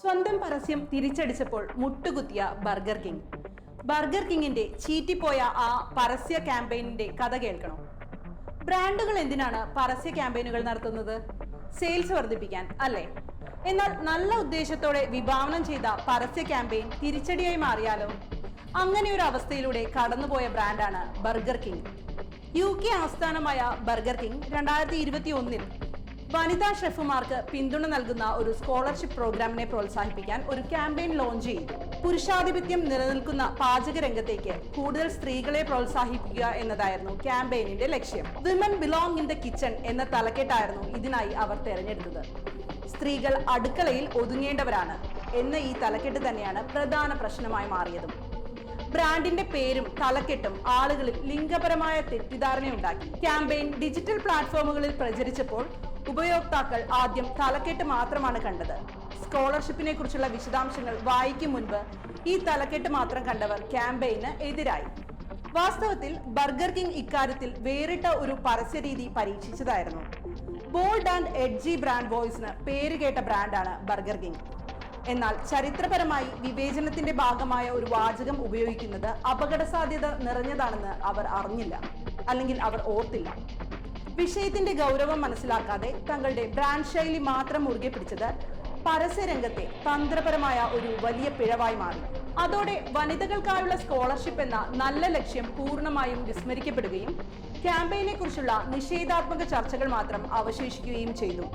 സ്വന്തം പരസ്യം തിരിച്ചടിച്ചപ്പോൾ മുട്ടുകുത്തിയ ബർഗർ കിങ്. ബർഗർ കിങ്ങിന്റെ ചീറ്റിപ്പോയ ആ പരസ്യ ക്യാമ്പയിനിന്റെ കഥ കേൾക്കണോ. ബ്രാൻഡുകൾ എന്തിനാണ് പരസ്യ ക്യാമ്പയിനുകൾ നടത്തുന്നത്? സെയിൽസ് വർദ്ധിപ്പിക്കാൻ അല്ലേ? എന്നാൽ നല്ല ഉദ്ദേശത്തോടെ വിഭാവനം ചെയ്ത പരസ്യ ക്യാമ്പയിൻ തിരിച്ചടിയായി മാറിയാലോ? അങ്ങനെ ഒരു അവസ്ഥയിലൂടെ കടന്നുപോയ ബ്രാൻഡാണ് ബർഗർ കിങ്. യു കെ ആസ്ഥാനമായ ബർഗർ കിങ് രണ്ടായിരത്തി ഇരുപത്തി ഒന്നിൽ വനിതാ ഷെഫുമാർക്ക് പിന്തുണ നൽകുന്ന ഒരു സ്കോളർഷിപ്പ് പ്രോഗ്രാമിനെ പ്രോത്സാഹിപ്പിക്കാൻ ഒരു ക്യാമ്പയിൻ ലോഞ്ച് ചെയ്തു. പുരുഷാധിപത്യം നിലനിൽക്കുന്ന പാചക രംഗത്തേക്ക് കൂടുതൽ സ്ത്രീകളെ പ്രോത്സാഹിപ്പിക്കുക എന്നതായിരുന്നു ക്യാമ്പയിനിന്റെ ലക്ഷ്യം. Women belong in the kitchen എന്ന തലക്കെട്ടായിരുന്നു ഇതിനായി അവർ തെരഞ്ഞെടുത്തത്. സ്ത്രീകൾ അടുക്കളയിൽ ഒതുങ്ങേണ്ടവരാണ് എന്ന ഈ തലക്കെട്ട് തന്നെയാണ് പ്രധാന പ്രശ്നമായി മാറിയതും. ബ്രാൻഡിന്റെ പേരും തലക്കെട്ടും ആളുകളിൽ ലിംഗപരമായ തെറ്റിദ്ധാരണയുണ്ടാക്കി. ക്യാമ്പയിൻ ഡിജിറ്റൽ പ്ലാറ്റ്ഫോമുകളിൽ പ്രചരിച്ചപ്പോൾ ഉപയോക്താക്കൾ ആദ്യം തലക്കെട്ട് മാത്രമാണ് കണ്ടത്. സ്കോളർഷിപ്പിനെ കുറിച്ചുള്ള വിശദാംശങ്ങൾ വായിക്കും മുൻപ് ഈ തലക്കെട്ട് മാത്രം കണ്ടവർ ക്യാമ്പയിന് എതിരായി. വാസ്തവത്തിൽ ബർഗർ കിങ് ഇക്കാര്യത്തിൽ വേറിട്ട ഒരു പരസ്യരീതി പരീക്ഷിച്ചതായിരുന്നു. ബോൾഡ് ആൻഡ് എഡ്ജി ബ്രാൻഡ് വോയിസിന് പേരുകേട്ട ബ്രാൻഡാണ് ബർഗർ കിങ്. എന്നാൽ ചരിത്രപരമായി വിവേചനത്തിന്റെ ഭാഗമായ ഒരു വാചകം ഉപയോഗിക്കുന്നത് അപകട സാധ്യത നിറഞ്ഞതാണെന്ന് അവർ അറിഞ്ഞില്ല. അല്ലെങ്കിൽ അവർ ഓർത്തില്ല. വിഷയത്തിന്റെ ഗൗരവം മനസ്സിലാക്കാതെ തങ്ങളുടെ ബ്രാൻഡ് ശൈലി മാത്രം മുറുകെ പിടിച്ചത് പരസ്യരംഗത്തെ തന്ത്രപരമായ ഒരു വലിയ പിഴവായി മാറി. അതോടെ വനിതകൾക്കായുള്ള സ്കോളർഷിപ്പ് എന്ന നല്ല ലക്ഷ്യം പൂർണമായും വിസ്മരിക്കപ്പെടുകയും ക്യാമ്പയിനെ കുറിച്ചുള്ള നിഷേധാത്മക ചർച്ചകൾ മാത്രം അവശേഷിക്കുകയും ചെയ്തു.